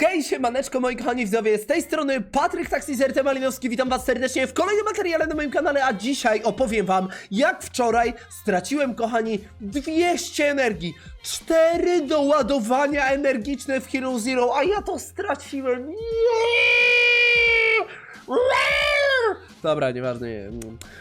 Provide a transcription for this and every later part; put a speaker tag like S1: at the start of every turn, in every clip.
S1: Hej, siemaneczko moi kochani widzowie, z tej strony Patryk Taxizer Malinowski, witam was serdecznie w kolejnym materiale na moim kanale, a dzisiaj opowiem wam, jak wczoraj straciłem, kochani, 200 energii, 4 doładowania energiczne w Hero Zero, a ja to straciłem, Dobra, nieważne. nie.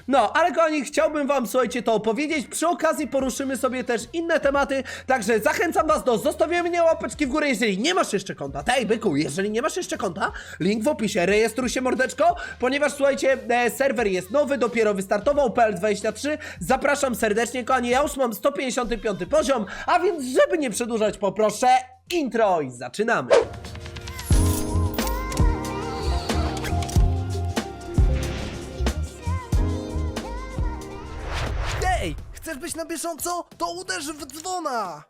S1: No, ale kochani, chciałbym wam, słuchajcie, to opowiedzieć. Przy okazji poruszymy sobie też inne tematy, także zachęcam was do zostawienia łapeczki w górę, jeżeli nie masz jeszcze konta. Tej byku, jeżeli nie masz jeszcze konta, link w opisie, rejestruj się mordeczko, ponieważ słuchajcie, e, serwer jest nowy, dopiero wystartował, PL23. Zapraszam serdecznie, kochani, ja już mam 155 poziom, a więc żeby nie przedłużać, poproszę intro i zaczynamy.
S2: Chcesz być na bieżąco? To uderz w dzwona!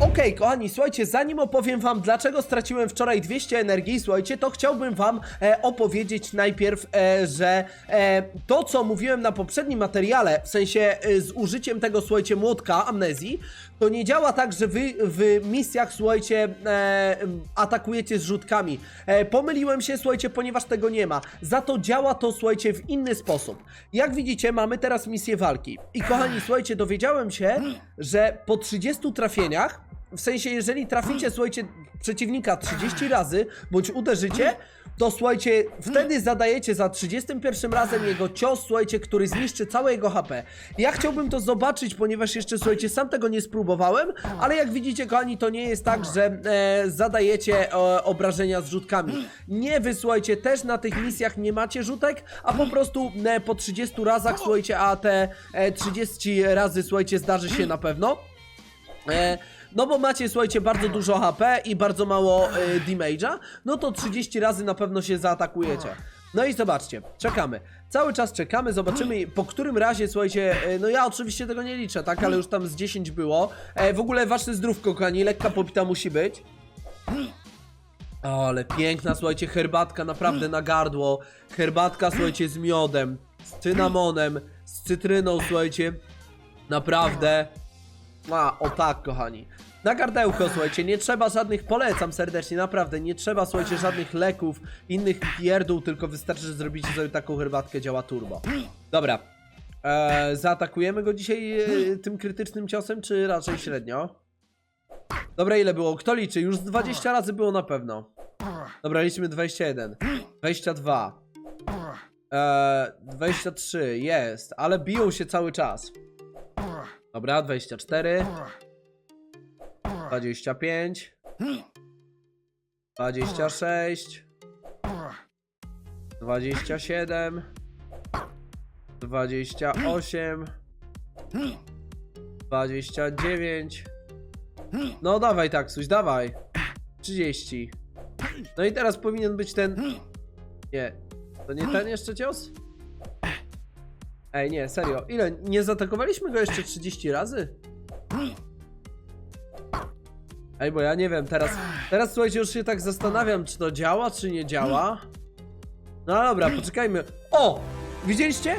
S1: Okej, kochani, słuchajcie, zanim opowiem wam, dlaczego straciłem wczoraj 200 energii, słuchajcie, to chciałbym wam e, opowiedzieć najpierw, e, że e, to, co mówiłem na poprzednim materiale, w sensie e, z użyciem tego, słuchajcie, młotka amnezji, to nie działa tak, że wy w misjach, słuchajcie, e, atakujecie zrzutkami. E, pomyliłem się, słuchajcie, ponieważ tego nie ma. Za to działa to, słuchajcie, w inny sposób. Jak widzicie, mamy teraz misję walki. I kochani, słuchajcie, dowiedziałem się, że po 30 trafieniach w sensie, jeżeli traficie, słuchajcie, przeciwnika 30 razy, bądź uderzycie, to słuchajcie, wtedy zadajecie za 31 razem jego cios, słuchajcie, który zniszczy całe jego HP. Ja chciałbym to zobaczyć, ponieważ jeszcze, słuchajcie, sam tego nie spróbowałem, ale jak widzicie, kochani, to nie jest tak, że e, zadajecie e, obrażenia z rzutkami. Nie, wy, słuchajcie, też na tych misjach nie macie rzutek, a po prostu e, po 30 razach, słuchajcie, a te e, 30 razy, słuchajcie, zdarzy się na pewno. E, no bo macie, słuchajcie, bardzo dużo HP i bardzo mało e, damage'a, no to 30 razy na pewno się zaatakujecie. No i zobaczcie, czekamy. Cały czas czekamy, zobaczymy po którym razie, słuchajcie, e, no ja oczywiście tego nie liczę, tak, ale już tam z 10 było. E, w ogóle wasze zdrówko, kochani, lekka popita musi być. O, ale piękna, słuchajcie, herbatka naprawdę na gardło. Herbatka, słuchajcie, z miodem, z cynamonem, z cytryną, słuchajcie. Naprawdę. A, o tak, kochani. Na gardełko, słuchajcie, nie trzeba żadnych, polecam serdecznie, naprawdę, nie trzeba, słuchajcie, żadnych leków, innych pierdół, tylko wystarczy, że zrobicie sobie taką herbatkę, działa turbo. Dobra, eee, zaatakujemy go dzisiaj e, tym krytycznym ciosem, czy raczej średnio? Dobra, ile było? Kto liczy? Już z 20 razy było na pewno. Dobra, liczmy 21, 22, eee, 23, jest, ale biją się cały czas. Dobra, 24. 25. 26. 27. 28. 29. No dawaj taksuś, dawaj. 30. No i teraz powinien być ten... Nie. To nie ten jeszcze cios? Ej, nie, serio. Ile? Nie zaatakowaliśmy go jeszcze 30 razy? Ej, bo ja nie wiem, teraz... Teraz, słuchajcie, już się tak zastanawiam, czy to działa, czy nie działa. No dobra, poczekajmy. O! Widzieliście?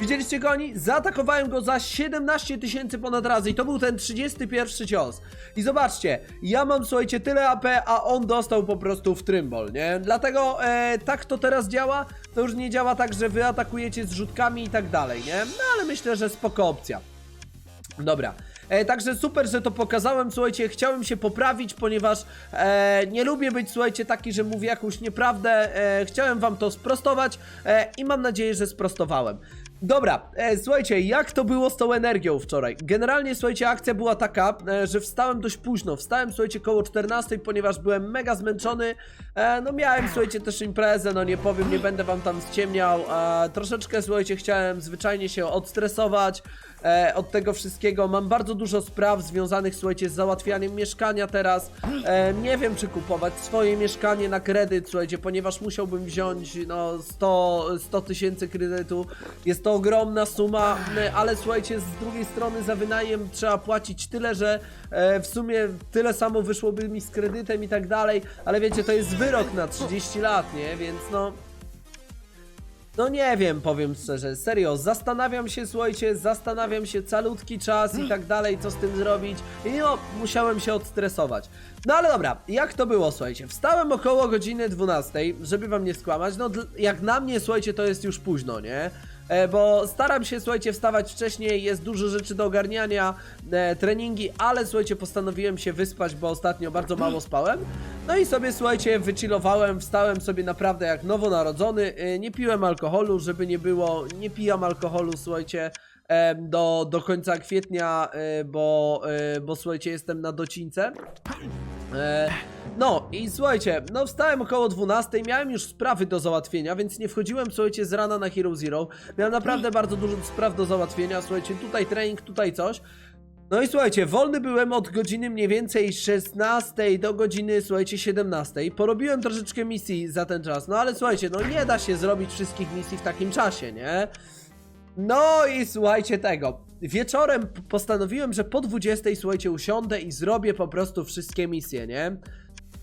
S1: Widzieliście go oni? Zaatakowałem go za 17 tysięcy ponad razy i to był ten 31 cios. I zobaczcie, ja mam, słuchajcie, tyle AP, a on dostał po prostu w trymbol, nie? Dlatego e, tak to teraz działa. To już nie działa tak, że wy atakujecie z rzutkami i tak dalej, nie? No ale myślę, że spoko opcja. Dobra. E, także super, że to pokazałem. Słuchajcie, chciałem się poprawić, ponieważ e, nie lubię być, słuchajcie, taki, że mówię jakąś nieprawdę. E, chciałem wam to sprostować e, i mam nadzieję, że sprostowałem. Dobra, e, słuchajcie, jak to było z tą energią wczoraj? Generalnie, słuchajcie, akcja była taka, e, że wstałem dość późno. Wstałem, słuchajcie, koło 14, ponieważ byłem mega zmęczony. E, no miałem, słuchajcie, też imprezę, no nie powiem, nie będę wam tam ściemniał. E, troszeczkę, słuchajcie, chciałem zwyczajnie się odstresować e, od tego wszystkiego. Mam bardzo dużo spraw związanych, słuchajcie, z załatwianiem mieszkania teraz. E, nie wiem, czy kupować swoje mieszkanie na kredyt, słuchajcie, ponieważ musiałbym wziąć, no, 100 100 tysięcy kredytu. Jest to ogromna suma, ale słuchajcie, z drugiej strony za wynajem trzeba płacić tyle, że e, w sumie tyle samo wyszłoby mi z kredytem i tak dalej, ale wiecie, to jest wyrok na 30 lat, nie? Więc no... No nie wiem, powiem szczerze, serio, zastanawiam się, słuchajcie, zastanawiam się calutki czas i tak dalej, co z tym zrobić i no, musiałem się odstresować. No ale dobra, jak to było, słuchajcie, wstałem około godziny 12, żeby wam nie skłamać, no jak na mnie, słuchajcie, to jest już późno, nie? E, bo staram się, słuchajcie, wstawać wcześniej, jest dużo rzeczy do ogarniania, e, treningi, ale słuchajcie, postanowiłem się wyspać, bo ostatnio bardzo mało spałem. No i sobie, słuchajcie, wychillowałem, wstałem sobie naprawdę jak nowonarodzony, e, nie piłem alkoholu, żeby nie było, nie pijam alkoholu, słuchajcie, do, do końca kwietnia, bo, bo słuchajcie, jestem na docince. E, no i słuchajcie, no wstałem około 12, miałem już sprawy do załatwienia, więc nie wchodziłem, słuchajcie, z rana na Hero Zero. Miałem naprawdę bardzo dużo spraw do załatwienia, słuchajcie, tutaj trening, tutaj coś. No i słuchajcie, wolny byłem od godziny mniej więcej 16 do godziny, słuchajcie, 17. Porobiłem troszeczkę misji za ten czas, no ale słuchajcie, no nie da się zrobić wszystkich misji w takim czasie, nie? No i słuchajcie tego. Wieczorem postanowiłem, że po 20, słuchajcie, usiądę i zrobię po prostu wszystkie misje, nie?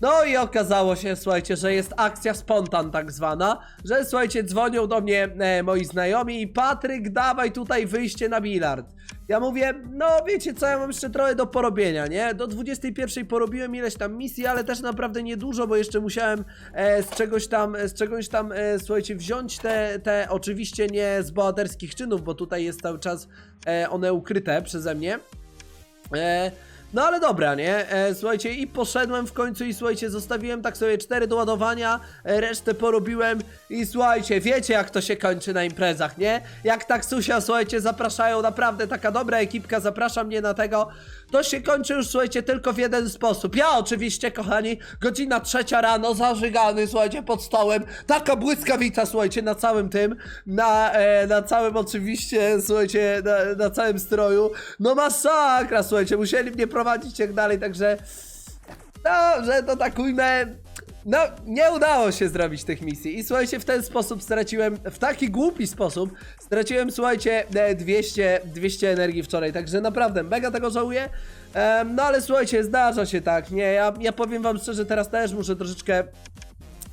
S1: No i okazało się, słuchajcie, że jest akcja spontan tak zwana, że słuchajcie, dzwonią do mnie e, moi znajomi i Patryk, dawaj tutaj wyjście na bilard. Ja mówię, no wiecie co, ja mam jeszcze trochę do porobienia, nie? Do 21 porobiłem ileś tam misji, ale też naprawdę niedużo, bo jeszcze musiałem e, z czegoś tam, z czegoś tam, e, słuchajcie, wziąć te, te, oczywiście nie z bohaterskich czynów, bo tutaj jest cały czas e, one ukryte przeze mnie. E, no ale dobra, nie? E, słuchajcie, i poszedłem w końcu i słuchajcie, zostawiłem tak sobie cztery do ładowania, e, resztę porobiłem i słuchajcie, wiecie jak to się kończy na imprezach, nie? Jak taksusia, słuchajcie, zapraszają, naprawdę taka dobra ekipka zaprasza mnie na tego, to się kończy już, słuchajcie, tylko w jeden sposób. Ja oczywiście, kochani, godzina trzecia rano, zażygany, słuchajcie, pod stołem, taka błyskawica, słuchajcie, na całym tym, na, e, na całym oczywiście, słuchajcie, na, na całym stroju, no masakra, słuchajcie, musieli mnie prowadzić jak dalej, także, no, że to tak ujmę, no, nie udało się zrobić tych misji i słuchajcie, w ten sposób straciłem, w taki głupi sposób, straciłem, słuchajcie, e, 200, 200 energii wczoraj, także naprawdę mega tego żałuję, no ale słuchajcie, zdarza się tak, nie, ja, ja powiem wam szczerze, teraz też muszę troszeczkę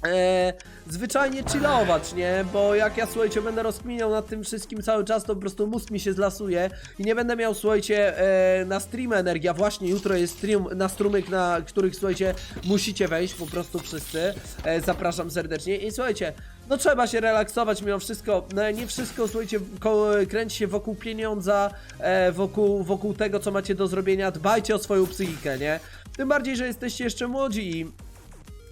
S1: e, zwyczajnie chillować, nie? Bo jak ja, słuchajcie, będę rozkminiał nad tym wszystkim cały czas, to po prostu mózg mi się zlasuje i nie będę miał, słuchajcie, e, na stream energii, a właśnie jutro jest stream na strumyk, na których, słuchajcie, musicie wejść, po prostu wszyscy, e, zapraszam serdecznie i słuchajcie, no trzeba się relaksować mimo wszystko, no nie wszystko, słuchajcie, kręci się wokół pieniądza, e, wokół, wokół tego, co macie do zrobienia, dbajcie o swoją psychikę, nie? Tym bardziej, że jesteście jeszcze młodzi i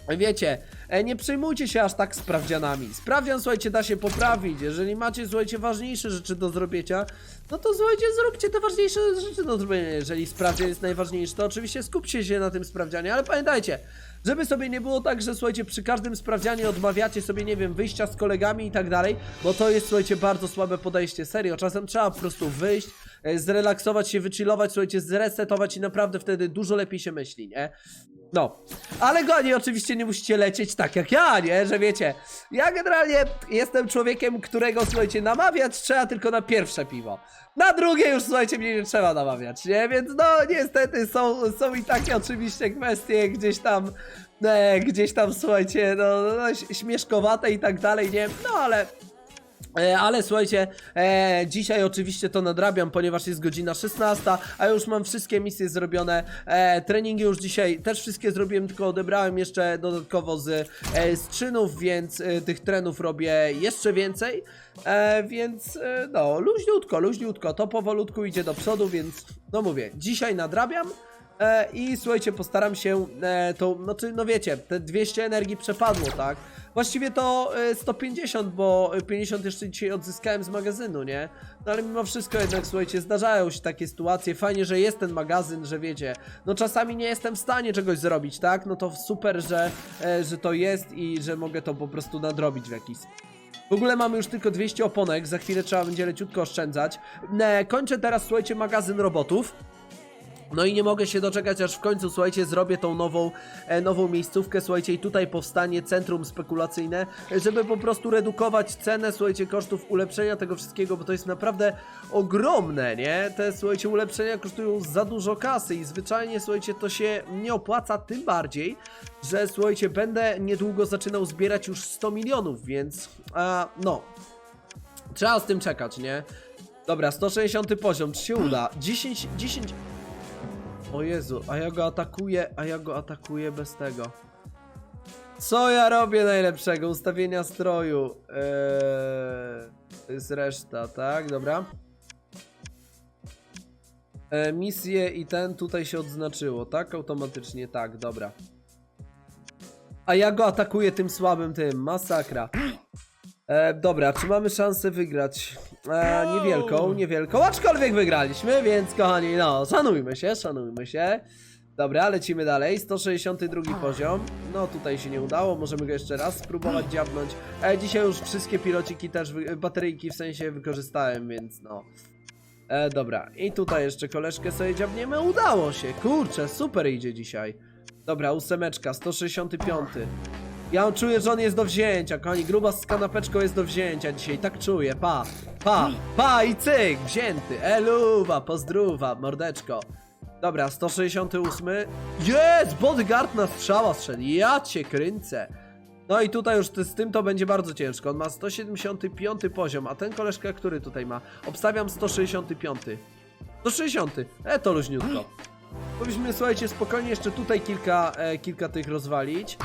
S1: Wiecie, e, nie przejmujcie się aż tak sprawdzianami. Sprawdzian, słuchajcie, da się poprawić. Jeżeli macie, słuchajcie, ważniejsze rzeczy do zrobienia, no to słuchajcie, zróbcie te ważniejsze rzeczy do zrobienia. Jeżeli sprawdzian jest najważniejszy, to oczywiście skupcie się na tym sprawdzianie, ale pamiętajcie, żeby sobie nie było tak, że słuchajcie, przy każdym sprawdzianie odmawiacie sobie, nie wiem, wyjścia z kolegami i tak dalej, bo to jest, słuchajcie, bardzo słabe podejście. Serio, czasem trzeba po prostu wyjść, e, zrelaksować się, wychillować, słuchajcie, zresetować i naprawdę wtedy dużo lepiej się myśli, nie? No, ale goni oczywiście nie musicie lecieć tak jak ja, nie? Że wiecie, ja generalnie jestem człowiekiem, którego, słuchajcie, namawiać trzeba tylko na pierwsze piwo. Na drugie już, słuchajcie, mnie nie trzeba namawiać, nie? Więc no, niestety są, są i takie oczywiście kwestie gdzieś tam, e, gdzieś tam, słuchajcie, no, no śmieszkowate i tak dalej, nie? No, ale Ale słuchajcie, e, dzisiaj oczywiście to nadrabiam, ponieważ jest godzina 16, a już mam wszystkie misje zrobione. E, treningi już dzisiaj też wszystkie zrobiłem, tylko odebrałem jeszcze dodatkowo z, e, z czynów, więc e, tych trenów robię jeszcze więcej. E, więc e, no, luźniutko, luźniutko, to powolutku idzie do przodu, więc no mówię, dzisiaj nadrabiam. E, I słuchajcie, postaram się e, to, znaczy, no wiecie, te 200 energii przepadło, tak? Właściwie to e, 150, bo 50 jeszcze dzisiaj odzyskałem z magazynu, nie? No ale mimo wszystko jednak, słuchajcie, zdarzają się takie sytuacje. Fajnie, że jest ten magazyn, że wiecie, no czasami nie jestem w stanie czegoś zrobić, tak? No to super, że, e, że to jest i że mogę to po prostu nadrobić w jakiś w ogóle mamy już tylko 200 oponek, za chwilę trzeba będzie leciutko oszczędzać. E, kończę teraz, słuchajcie, magazyn robotów. No i nie mogę się doczekać, aż w końcu, słuchajcie, zrobię tą nową, e, nową miejscówkę, słuchajcie, i tutaj powstanie centrum spekulacyjne, żeby po prostu redukować cenę, słuchajcie, kosztów ulepszenia tego wszystkiego, bo to jest naprawdę ogromne, nie? Te, słuchajcie, ulepszenia kosztują za dużo kasy i zwyczajnie, słuchajcie, to się nie opłaca, tym bardziej, że, słuchajcie, będę niedługo zaczynał zbierać już 100 milionów, więc, a, no... Trzeba z tym czekać, nie? Dobra, 160 poziom, czy się uda? 10, 10... O Jezu, a ja go atakuję, a ja go atakuję bez tego. Co ja robię najlepszego? Ustawienia stroju. Eee, to jest reszta, tak? Dobra. E, misje i ten tutaj się odznaczyło, tak? Automatycznie, tak, dobra. A ja go atakuję tym słabym tym, masakra. E, dobra, czy mamy szansę wygrać? E, niewielką, niewielką, aczkolwiek wygraliśmy, więc kochani, no, szanujmy się, szanujmy się. Dobra, lecimy dalej, 162 poziom. No tutaj się nie udało, możemy go jeszcze raz spróbować dziabnąć. E, dzisiaj już wszystkie pilociki też, bateryjki w sensie wykorzystałem, więc no. E, dobra, i tutaj jeszcze koleżkę sobie dziabniemy, udało się, kurczę, super idzie dzisiaj. Dobra, ósemeczka, 165. Ja czuję, że on jest do wzięcia, kochani, gruba z kanapeczką jest do wzięcia dzisiaj, tak czuję, pa, pa, pa i cyk, wzięty, eluwa, pozdrówa, mordeczko. Dobra, 168. Jest! Bodyguard na strzała strzeli. Ja cię kręcę. No i tutaj już z tym to będzie bardzo ciężko. On ma 175 poziom, a ten koleżka, który tutaj ma? Obstawiam 165. 160. E, to luźniutko. Powinniśmy, słuchajcie, spokojnie jeszcze tutaj kilka, e, kilka tych rozwalić.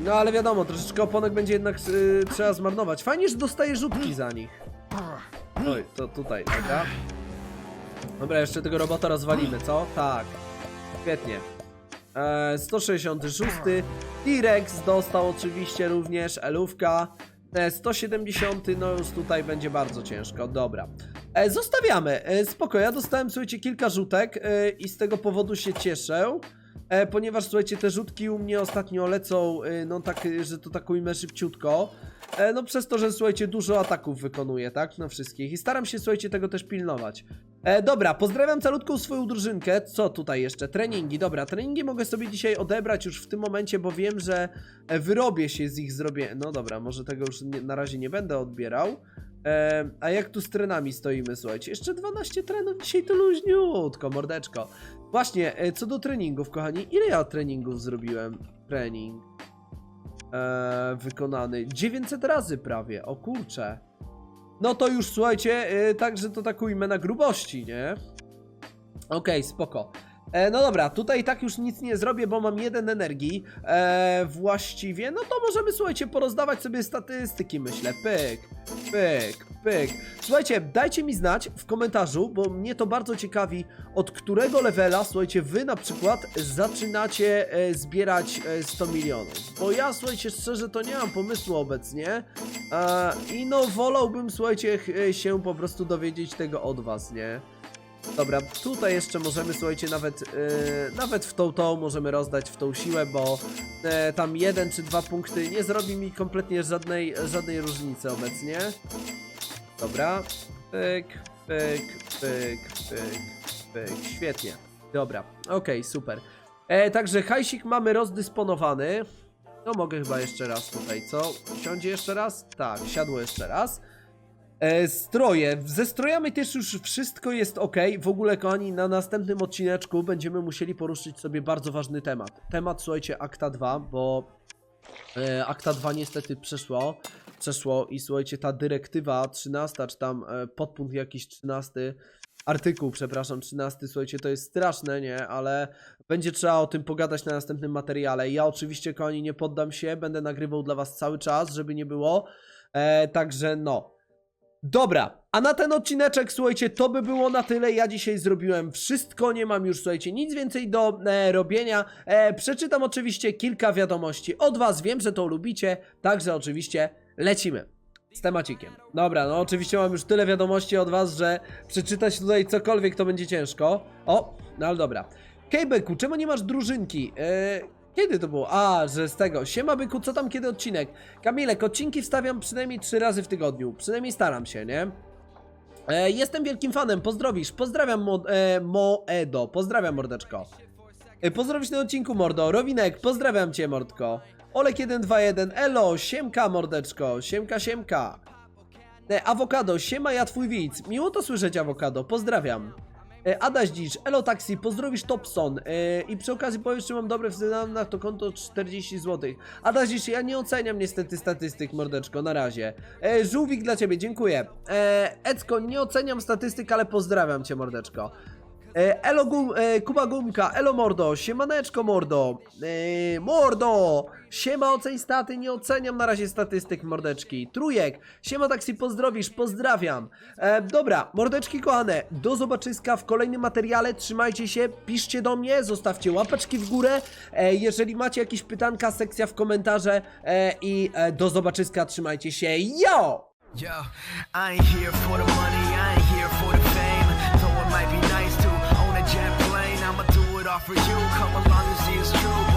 S1: No ale wiadomo, troszeczkę oponek będzie jednak y, trzeba zmarnować. Fajnie, że dostaje rzutki za nich. Oj, to tutaj, dobra. Dobra, jeszcze tego robota rozwalimy, co? Tak. Świetnie. E, 166. T-Rex dostał oczywiście również elówka. E, 170, no już tutaj będzie bardzo ciężko. Dobra. E, zostawiamy. E, spoko, ja dostałem, słuchajcie, kilka rzutek e, i z tego powodu się cieszę. E, ponieważ, słuchajcie, te rzutki u mnie ostatnio lecą, e, no tak, e, że to tak ujmę szybciutko. No przez to, że, słuchajcie, dużo ataków wykonuję, tak? Na wszystkich. I staram się, słuchajcie, tego też pilnować. E, dobra, pozdrawiam calutką swoją drużynkę. Co tutaj jeszcze? Treningi. Dobra, treningi mogę sobie dzisiaj odebrać już w tym momencie, bo wiem, że wyrobię się z ich zrobię. No dobra, może tego już nie, na razie nie będę odbierał. E, a jak tu z trenami stoimy, słuchajcie? Jeszcze 12 trenów dzisiaj to luźniutko, mordeczko. Właśnie, e, co do treningów, kochani, ile ja treningów zrobiłem? Trening. E, wykonany 900 razy prawie, o kurcze. No to już słuchajcie, yy, także to tak ujmę na grubości, nie? Okej, spoko. E, no dobra, tutaj tak już nic nie zrobię, bo mam jeden energii. E, właściwie, no to możemy, słuchajcie, porozdawać sobie statystyki, myślę. Pyk, pyk, pyk. Słuchajcie, dajcie mi znać w komentarzu, bo mnie to bardzo ciekawi, od którego levela, słuchajcie, wy na przykład zaczynacie e, zbierać e, 100 milionów. Bo ja, słuchajcie, szczerze to nie mam pomysłu obecnie. E, I no, wolałbym, słuchajcie, ch- e, się po prostu dowiedzieć tego od was, nie? Dobra, tutaj jeszcze możemy, słuchajcie, nawet, e, nawet w tą tą możemy rozdać w tą siłę, bo e, tam jeden czy dwa punkty nie zrobi mi kompletnie żadnej, żadnej różnicy obecnie. Dobra, pyk, pyk, pyk, pyk, pyk, świetnie. Dobra, okej, super. E, także hajsik mamy rozdysponowany. No mogę chyba jeszcze raz tutaj, co? Siądzie jeszcze raz? Tak, siadło jeszcze raz. E, stroje. Ze strojami też już wszystko jest ok. W ogóle, kochani, na następnym odcineczku będziemy musieli poruszyć sobie bardzo ważny temat. Temat, słuchajcie, Akta 2, bo e, Akta 2 niestety przeszło. Przeszło i słuchajcie, ta dyrektywa 13, czy tam e, podpunkt jakiś 13, artykuł, przepraszam, 13, słuchajcie, to jest straszne, nie? Ale będzie trzeba o tym pogadać na następnym materiale. Ja oczywiście, kochani, nie poddam się, będę nagrywał dla was cały czas, żeby nie było. E, także no. Dobra, a na ten odcineczek, słuchajcie, to by było na tyle. Ja dzisiaj zrobiłem wszystko, nie mam już, słuchajcie, nic więcej do e, robienia. E, przeczytam oczywiście kilka wiadomości od was, wiem, że to lubicie, także oczywiście lecimy z temacikiem. Dobra, no oczywiście mam już tyle wiadomości od was, że przeczytać tutaj cokolwiek to będzie ciężko. O, no ale dobra. Kejbeku, czemu nie masz drużynki? E, kiedy to było? A, że z tego. Siema byku, co tam kiedy odcinek? Kamilek, odcinki wstawiam przynajmniej trzy razy w tygodniu. Przynajmniej staram się, nie? E, jestem wielkim fanem, pozdrowisz. Pozdrawiam Mo, e, Moedo, pozdrawiam mordeczko. E, pozdrowisz na odcinku mordo. Rowinek, pozdrawiam cię mordko. Olek 121, elo, siemka mordeczko, siemka siemka. E, awokado, siema ja twój widz. Miło to słyszeć awokado, pozdrawiam. E, Adaś Dzisz, Elo Taxi, pozdrowisz Topson e, i przy okazji powiesz, czy mam dobre w na to konto 40 zł. Adaś Dzisz, ja nie oceniam niestety statystyk, mordeczko, na razie. E, Żółwik dla ciebie, dziękuję. Ecko, nie oceniam statystyk, ale pozdrawiam cię, mordeczko. E, Elo gum, e, Kuba Gumka, Elo Mordo, siemaneczko Mordo, e, Mordo, siema oceń staty, nie oceniam na razie statystyk mordeczki, Trójek, siema taksi pozdrowisz, pozdrawiam. Dobra, mordeczki kochane, do zobaczyska w kolejnym materiale, trzymajcie się, piszcie do mnie, zostawcie łapeczki w górę, jeżeli macie jakieś pytanka, sekcja w komentarze i do zobaczyska, trzymajcie się, yo!
S3: Yo, I ain't here for the money, for you. Come along and see it's true,